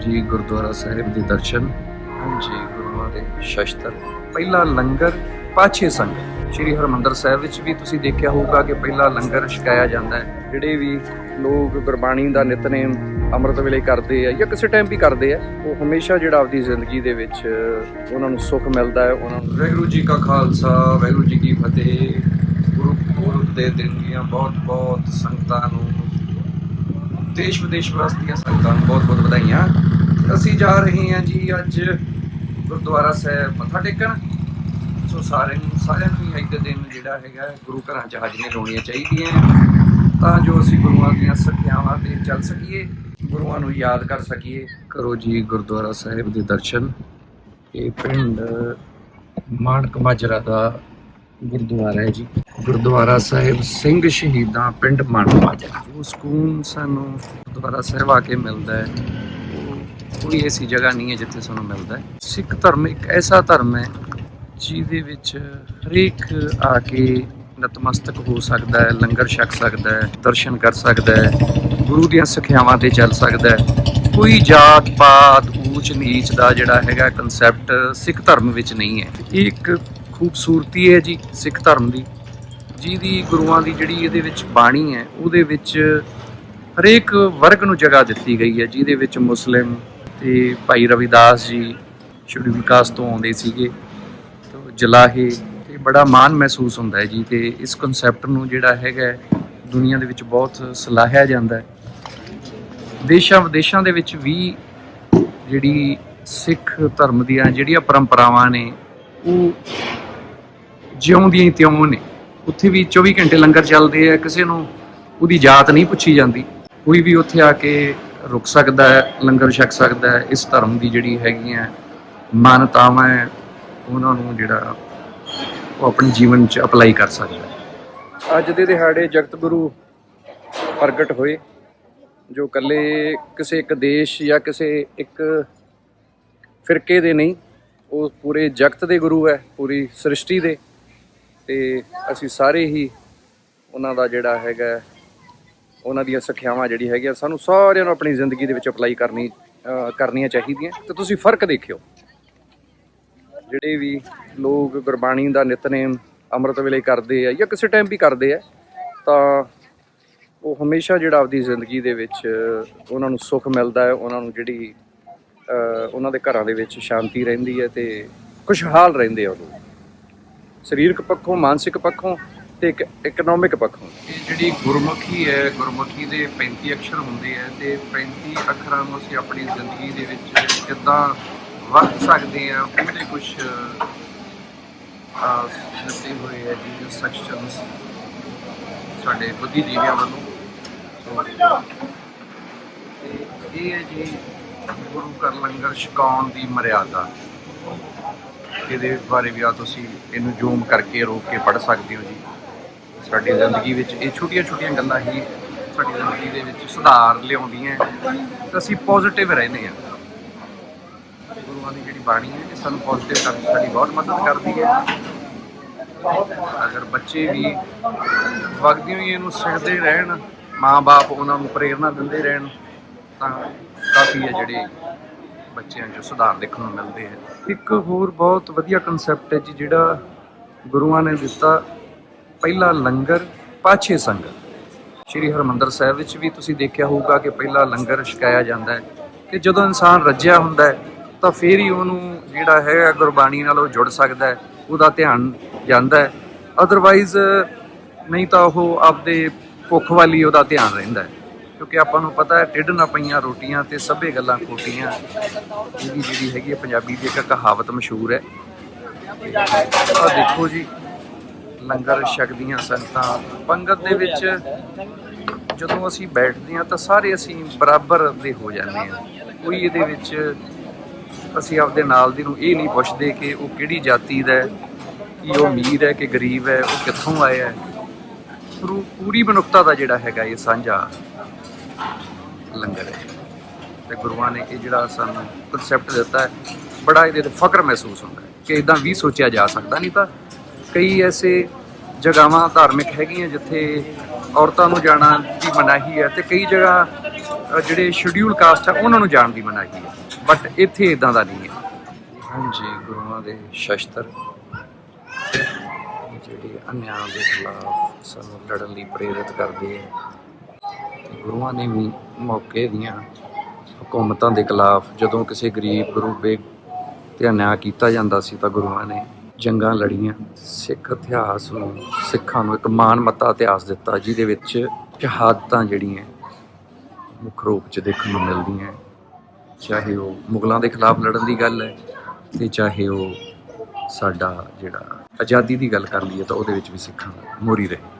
ਜੀ ਗੁਰਦੁਆਰਾ ਸਾਹਿਬ ਦੇ ਦਰਸ਼ਨ, ਹਾਂਜੀ, ਗੁਰੂਆਂ ਦੇ ਸ਼ਸਤਰ, ਪਹਿਲਾ ਲੰਗਰ ਪਾਛੇ ਸੰਗਤ ਸ਼੍ਰੀ ਹਰਮੰਦਰ ਸਾਹਿਬ ਵਿੱਚ ਵੀ ਤੁਸੀਂ ਦੇਖਿਆ ਹੋਊਗਾ ਕਿ ਪਹਿਲਾ ਲੰਗਰ ਛਕਾਇਆ ਜਾਂਦਾ ਹੈ। ਜਿਹੜੇ ਵੀ ਲੋਕ ਗੁਰਬਾਣੀ ਦਾ ਨਿਤਨੇਮ ਅੰਮ੍ਰਿਤ ਵੇਲੇ ਕਰਦੇ ਆ ਜਾਂ ਕਿਸੇ ਟਾਈਮ ਵੀ ਕਰਦੇ ਆ, ਉਹ ਹਮੇਸ਼ਾ ਜਿਹੜਾ ਆਪਦੀ ਜ਼ਿੰਦਗੀ ਦੇ ਵਿੱਚ, ਉਹਨਾਂ ਨੂੰ ਸੁੱਖ ਮਿਲਦਾ ਹੈ, ਉਹਨਾਂ ਨੂੰ ਵਾਹਿਗੁਰੂ ਜੀ ਕਾ ਖਾਲਸਾ, ਵਾਹਿਗੁਰੂ ਜੀ ਕੀ ਫਤਿਹ। ਗੁਰੂ ਪੁਰਬ ਦੇ ਦਿਨ ਦੀਆਂ ਬਹੁਤ ਬਹੁਤ ਸੰਗਤਾਂ ਨੂੰ ਦੇਸ਼ ਵਿਦੇਸ਼ ਵਾਸਤੀਆਂ ਸੰਗਤਾਂ ਨੂੰ ਬਹੁਤ ਬਹੁਤ ਵਧਾਈਆਂ। ਅਸੀਂ ਜਾ ਰਹੇ ਹਾਂ ਜੀ ਅੱਜ ਗੁਰਦੁਆਰਾ ਸਾਹਿਬ ਮੱਥਾ ਟੇਕਣ। ਸੋ ਸਾਰੇ ਨੂੰ ਸਾਰਿਆਂ ਨੂੰ ਹੀ ਦਿਨ ਜਿਹੜਾ ਹੈਗਾ ਗੁਰੂ ਘਰਾਂ 'ਚ ਹਾਜ਼ਰੀਆਂ ਲਾਉਣੀਆਂ ਚਾਹੀਦੀਆਂ। ਤਾਂ ਜੋ ਅਸੀਂ ਗੁਰੂਆਂ ਦੀਆਂ ਸਿੱਖਿਆਵਾਂ ਤੇ ਚੱਲ ਸਕੀਏ, ਗੁਰੂਆਂ ਨੂੰ ਯਾਦ ਕਰ ਸਕੀਏ। ਕਰੋ ਜੀ ਗੁਰਦੁਆਰਾ ਸਾਹਿਬ ਦੇ ਦਰਸ਼ਨ। ਇਹ ਪਿੰਡ ਮਾਣਕ ਮਾਜਰਾ ਦਾ ਗੁਰਦੁਆਰਾ ਹੈ ਜੀ। ਗੁਰਦੁਆਰਾ ਸਾਹਿਬ ਸਿੰਘ ਸ਼ਹੀਦਾਂ ਪਿੰਡ ਮਾਣਕ ਉਹ ਸਕੂਨ ਸਾਨੂੰ ਗੁਰਦੁਆਰਾ ਸਾਹਿਬ ਆ ਕੇ ਮਿਲਦਾ ਹੈ, ਉਹ ਕੋਈ ਐਸੀ ਜਗ੍ਹਾ ਨਹੀਂ ਹੈ ਜਿੱਥੇ ਸਾਨੂੰ ਮਿਲਦਾ ਹੈ। ਸਿੱਖ ਧਰਮ ਇੱਕ ਐਸਾ ਧਰਮ ਹੈ ਜਿਹਦੇ ਵਿੱਚ ਹਰੇਕ ਆ ਕੇ ਨਤਮਸਤਕ ਹੋ ਸਕਦਾ ਹੈ, ਲੰਗਰ ਛਕ ਸਕਦਾ ਹੈ, ਦਰਸ਼ਨ ਕਰ ਸਕਦਾ ਹੈ, ਗੁਰੂ ਦੀਆਂ ਸਿੱਖਿਆਵਾਂ ਤੇ ਚੱਲ ਸਕਦਾ ਹੈ। ਕੋਈ ਜਾਤ ਪਾਤ ਊਚ ਨੀਚ ਦਾ ਜਿਹੜਾ ਹੈਗਾ ਕਨਸੈਪਟ ਸਿੱਖ ਧਰਮ ਵਿੱਚ ਨਹੀਂ ਹੈ। ਇਹ ਇੱਕ ਖੂਬਸੂਰਤੀ ਹੈ ਜੀ ਸਿੱਖ ਧਰਮ ਦੀ। ਜਿਹਦੀ ਗੁਰੂਆਂ ਦੀ ਜਿਹੜੀ ਇਹਦੇ ਵਿੱਚ ਬਾਣੀ ਹੈ, ਉਹਦੇ ਵਿੱਚ ਹਰੇਕ ਵਰਗ ਨੂੰ ਜਗ੍ਹਾ ਦਿੱਤੀ ਗਈ ਹੈ, ਜਿਹਦੇ ਵਿੱਚ ਮੁਸਲਿਮ ਤੇ ਭਾਈ ਰਵਿਦਾਸ ਜੀ ਸ਼੍ਰੀ ਵਿਕਾਸ ਤੋਂ ਆਉਂਦੇ ਸੀਗੇ। ਤੋ ਜਲਾਹੇ ਤੇ ਬੜਾ ਮਾਣ ਮਹਿਸੂਸ ਹੁੰਦਾ ਹੈ ਜੀ ਤੇ ਇਸ ਕਨਸੈਪਟ ਨੂੰ ਜਿਹੜਾ ਹੈਗਾ ਦੁਨੀਆ ਦੇ ਵਿੱਚ ਬਹੁਤ ਸਲਾਹਿਆ ਜਾਂਦਾ ਹੈ। ਦੇਸ਼ਾਂ ਵਿਦੇਸ਼ਾਂ ਦੇ ਵਿੱਚ ਵੀ ਜਿਹੜੀ ਸਿੱਖ ਧਰਮ ਦੀਆਂ ਜਿਹੜੀਆਂ ਪਰੰਪਰਾਵਾਂ ਨੇ, ਉਹ ਜਿਉਂਦੀਆਂ ਹੀ ਤਿਉਂ ਨੇ। ਉੱਥੇ ਵੀ 24 ਘੰਟੇ ਲੰਗਰ ਚੱਲਦੇ ਆ, ਕਿਸੇ ਨੂੰ ਉਹਦੀ ਜਾਤ ਨਹੀਂ ਪੁੱਛੀ ਜਾਂਦੀ। ਕੋਈ ਵੀ ਉੱਥੇ ਆ ਕੇ ਰੁਕ ਸਕਦਾ ਹੈ, ਲੰਗਰ ਛਕ ਸਕਦਾ ਹੈ, ਇਸ ਧਰਮ ਦੀ ਜਿਹੜੀ ਹੈਗੀਆਂ ਮਾਨਤਾਵਾਂ ਹੈ, ਉਹਨਾਂ ਨੂੰ ਜਿਹੜਾ ਉਹ ਆਪਣੇ ਜੀਵਨ 'ਚ ਅਪਲਾਈ ਕਰ ਸਕਦਾ ਹੈ। ਅੱਜ ਦੇ ਦਿਹਾੜੇ ਜਗਤ ਗੁਰੂ ਪ੍ਰਗਟ ਹੋਏ, ਜੋ ਕੱਲੇ ਕਿਸੇ ਇੱਕ ਦੇਸ਼ ਜਾਂ ਕਿਸੇ ਇੱਕ ਫਿਰਕੇ ਦੇ ਨਹੀਂ, ਉਹ ਪੂਰੇ ਜਗਤ ਦੇ ਗੁਰੂ ਹੈ, ਪੂਰੀ ਸ੍ਰਿਸ਼ਟੀ ਦੇ। ਤੇ ਅਸੀਂ ਸਾਰੇ ਹੀ ਉਹਨਾਂ ਦਾ ਜਿਹੜਾ ਹੈਗਾ, ਉਹਨਾਂ ਦੀਆਂ ਸਿੱਖਿਆਵਾਂ ਜਿਹੜੀ ਹੈਗੀਆਂ, ਸਾਨੂੰ ਸਾਰਿਆਂ ਨੂੰ ਆਪਣੀ ਜ਼ਿੰਦਗੀ ਦੇ ਵਿੱਚ ਅਪਲਾਈ ਕਰਨੀ ਕਰਨੀਆਂ ਚਾਹੀਦੀਆਂ। ਤੇ ਤੁਸੀਂ ਫ਼ਰਕ ਦੇਖਿਓ। ਜਿਹੜੇ ਵੀ ਲੋਕ ਗੁਰਬਾਣੀ ਦਾ ਨਿਤਨੇਮ ਅੰਮ੍ਰਿਤ ਵੇਲੇ ਕਰਦੇ ਆ ਜਾਂ ਕਿਸੇ ਟਾਈਮ ਵੀ ਕਰਦੇ ਆ, ਤਾਂ ਉਹ ਹਮੇਸ਼ਾ ਜਿਹੜਾ ਆਪਦੀ ਜ਼ਿੰਦਗੀ ਦੇ ਵਿੱਚ ਉਹਨਾਂ ਨੂੰ ਸੁੱਖ ਮਿਲਦਾ ਹੈ, ਉਹਨਾਂ ਨੂੰ ਜਿਹੜੀ ਉਹਨਾਂ ਦੇ ਘਰਾਂ ਦੇ ਵਿੱਚ ਸ਼ਾਂਤੀ ਰਹਿੰਦੀ ਹੈ ਤੇ ਖੁਸ਼ਹਾਲ ਰਹਿੰਦੇ ਆ ਉਹ ਸਰੀਰਕ ਪੱਖੋਂ, ਮਾਨਸਿਕ ਪੱਖੋਂ ਤੇ ਇੱਕ ਇਕਨੋਮਿਕ ਪੱਖੋਂ। ਇਹ ਜਿਹੜੀ ਗੁਰਮੁਖੀ ਹੈ, ਗੁਰਮੁਖੀ ਦੇ 35 ਅੱਖਰ ਹੁੰਦੇ ਆ ਤੇ 35 ਅੱਖਰਾਂ ਨੂੰ ਅਸੀਂ ਆਪਣੀ ਜ਼ਿੰਦਗੀ ਦੇ ਵਿੱਚ ਕਿੱਦਾਂ ਵਰਤ ਸਕਦੇ ਆ ਉਹਦੇ ਕੁਝ ਦਿੱਤੇ ਹੋਏ ਆ ਜੀ ਇਨਸਟਰਕਸ਼ਨਸ ਸਾਡੇ ਬੁੱਧੀਜੀਵੀਆਂ ਵੱਲੋਂ। ਤੇ ਇਹ ਹੈ ਜੀ ਗੁਰੂ ਘਰ ਲੰਗਰ ਛਕਾਉਣ ਦੀ ਮਰਿਆਦਾ। ਇਹਦੇ ਬਾਰੇ ਵੀ ਆ, ਤੁਸੀਂ ਇਹਨੂੰ ਜ਼ੂਮ ਕਰਕੇ ਰੋਕ ਕੇ ਪੜ੍ਹ ਸਕਦੇ ਹੋ ਜੀ। ਸਾਡੀ ਜ਼ਿੰਦਗੀ ਵਿੱਚ ਇਹ ਛੋਟੀਆਂ-ਛੋਟੀਆਂ ਗੱਲਾਂ ਹੀ ਸਾਡੀ ਜ਼ਿੰਦਗੀ ਦੇ ਵਿੱਚ ਸੁਧਾਰ ਲਿਆਉਂਦੀਆਂ। ਤਾਂ ਅਸੀਂ ਪੋਜ਼ਿਟਿਵ ਰਹਿੰਦੇ ਹਾਂ। ਗੁਰੂਆਂ ਦੀ ਜਿਹੜੀ ਬਾਣੀ ਹੈ, ਇਹ ਸਾਨੂੰ ਪੋਜ਼ਿਟਿਵ ਕਰਨ ਸਾਡੀ ਬਹੁਤ ਮਦਦ ਕਰਦੀ ਹੈ। ਅਗਰ ਬੱਚੇ ਵੀ ਵਗਦੀ ਹੋਈ ਇਹਨੂੰ ਸਿੱਖਦੇ ਰਹਿਣ, ਮਾਂ-ਬਾਪ ਉਹਨਾਂ ਨੂੰ ਪ੍ਰੇਰਣਾ ਦਿੰਦੇ ਰਹਿਣ, ਤਾਂ ਕਾਫੀ ਹੈ ਜਿਹੜੇ ਬੱਚਿਆਂ 'ਚ ਸੁਧਾਰ ਦੇਖਣ ਨੂੰ ਮਿਲਦੇ ਹੈ ਇੱਕ ਹੋਰ ਬਹੁਤ ਵਧੀਆ ਕਨਸੈਪਟ ਹੈ ਜੀ, ਜਿਹੜਾ ਗੁਰੂਆਂ ਨੇ ਦਿੱਤਾ। ਪਹਿਲਾ ਲੰਗਰ, ਪਾਛੇ ਸੰਗਤ। ਸ਼੍ਰੀ ਹਰਮੰਦਰ ਸਾਹਿਬ ਵਿੱਚ ਵੀ ਤੁਸੀਂ ਦੇਖਿਆ ਹੋਊਗਾ ਕਿ ਪਹਿਲਾ ਲੰਗਰ ਛਕਾਇਆ ਜਾਂਦਾ ਹੈ ਕਿ ਜਦੋਂ ਇਨਸਾਨ ਰੱਜਿਆ ਹੁੰਦਾ ਹੈ, ਤਾਂ ਫੇਰ ਹੀ ਉਹਨੂੰ ਜਿਹੜਾ ਹੈਗਾ ਗੁਰਬਾਣੀ ਨਾਲ ਉਹ ਜੁੜ ਸਕਦਾ ਹੈ, ਉਹਦਾ ਧਿਆਨ ਜਾਂਦਾ ਹੈ। ਅਦਰਵਾਈਜ਼ ਨਹੀਂ ਤਾਂ ਉਹ ਆਪਦੇ ਭੁੱਖ ਵਾਲੀ ਉਹਦਾ ਧਿਆਨ ਰਹਿੰਦਾ ਹੈ। ਕਿਉਂਕਿ ਆਪਾਂ ਨੂੰ ਪਤਾ ਹੈ ਢਿੱਡ ਨਾ ਪਈਆਂ ਰੋਟੀਆਂ ਤੇ ਸਭੇ ਗੱਲਾਂ ਖੋਟੀਆਂ। ਇਹਦੀ ਜਿਹੜੀ ਹੈਗੀ ਹੈ ਪੰਜਾਬੀ ਦੀ ਇੱਕ ਕਹਾਵਤ ਮਸ਼ਹੂਰ ਹੈ। ਆ ਦੇਖੋ ਜੀ, ਲੰਗਰ ਛਕਦੀਆਂ ਸੰਗਤਾਂ। ਪੰਗਤ ਦੇ ਵਿੱਚ ਜਦੋਂ ਅਸੀਂ ਬੈਠਦੇ ਹਾਂ ਤਾਂ ਸਾਰੇ ਅਸੀਂ ਬਰਾਬਰ ਦੇ ਹੋ ਜਾਂਦੇ ਹਾਂ। ਕੋਈ ਇਹਦੇ ਵਿੱਚ ਅਸੀਂ ਆਪਦੇ ਨਾਲ ਦੀ ਨੂੰ ਇਹ ਨਹੀਂ ਪੁੱਛਦੇ ਕਿ ਉਹ ਕਿਹੜੀ ਜਾਤੀ ਦਾ ਹੈ, ਕਿ ਉਹ ਅਮੀਰ ਹੈ, ਕਿ ਗਰੀਬ ਹੈ, ਉਹ ਕਿੱਥੋਂ ਆਇਆ ਹੈ। ਪੂਰੀ ਮਨੁੱਖਤਾ ਦਾ ਜਿਹੜਾ ਹੈਗਾ ਇਹ ਸਾਂਝਾ। ਲੰਗਰ ਹੈ। ਤੇ ਗੁਰੂਆਂ ਨੇ ਇਹ ਜਿਹੜਾ ਸਾਨੂੰ ਕਨਸੈਪਟ ਦਿੱਤਾ ਹੈ, ਬੜਾ ਇਹਦੇ ਤੇ ਫਖਰ ਮਹਿਸੂਸ ਹੁੰਦਾ ਹੈ ਕਿ ਇਦਾਂ ਵੀ ਸੋਚਿਆ ਜਾ ਸਕਦਾ ਨਹੀਂ ਤਾਂ ਕਈ ਐਸੇ ਜਗ੍ਹਾਵਾਂ ਧਾਰਮਿਕ ਹੈਗੀਆਂ ਜਿੱਥੇ ਔਰਤਾਂ ਨੂੰ ਜਾਣਾ ਦੀ ਮਨਾਹੀ ਹੈ ਤੇ ਕਈ ਜਗ੍ਹਾ ਜਿਹੜੇ ਸ਼ਡਿਊਲ ਕਾਸਟ ਆ ਉਹਨਾਂ ਨੂੰ ਜਾਣ ਦੀ ਮਨਾਹੀ ਹੈ। ਬਟ ਇੱਥੇ ਇਦਾਂ ਦਾ ਨਹੀਂ ਹੈ। ਹਾਂਜੀ, ਗੁਰੂਆਂ ਦੇ ਸ਼ਸਤਰ ਜਿਹੜੇ ਅਨਿਆਂ ਦੇ ਖਿਲਾਫ ਸਾਨੂੰ ਲੜਨ ਲਈ ਪ੍ਰੇਰਿਤ ਕਰਦੇ ਹੈ। ਗੁਰੂਆਂ ਨੇ ਵੀ ਮੌਕੇ ਦੀਆਂ ਹਕੂਮਤਾਂ ਦੇ ਖਿਲਾਫ ਜਦੋਂ ਕਿਸੇ ਗਰੀਬ ਗੁਰੂ ਬੇ ਤੇ ਅਨਿਆਂ ਕੀਤਾ ਜਾਂਦਾ ਸੀ ਤਾਂ ਗੁਰੂਆਂ ਨੇ ਜੰਗਾਂ ਲੜੀਆਂ। ਸਿੱਖ ਇਤਿਹਾਸ ਨੂੰ, ਸਿੱਖਾਂ ਨੂੰ ਇੱਕ ਮਾਨਮੱਤਾ ਇਤਿਹਾਸ ਦਿੱਤਾ, ਜਿਹਦੇ ਵਿੱਚ ਸ਼ਹਾਦਤਾਂ ਜਿਹੜੀਆਂ ਮੁੱਖ ਰੂਪ 'ਚ ਦੇਖਣ ਨੂੰ ਮਿਲਦੀਆਂ ਚਾਹੇ ਉਹ ਮੁਗਲਾਂ ਦੇ ਖਿਲਾਫ ਲੜਨ ਦੀ ਗੱਲ ਹੈ ਤੇ ਚਾਹੇ ਉਹ ਸਾਡਾ ਜਿਹੜਾ ਆਜ਼ਾਦੀ ਦੀ ਗੱਲ ਕਰ ਲਈਏ ਤਾਂ ਉਹਦੇ ਵਿੱਚ ਵੀ ਸਿੱਖਾਂ ਮੋਰੀ ਰਹੇ।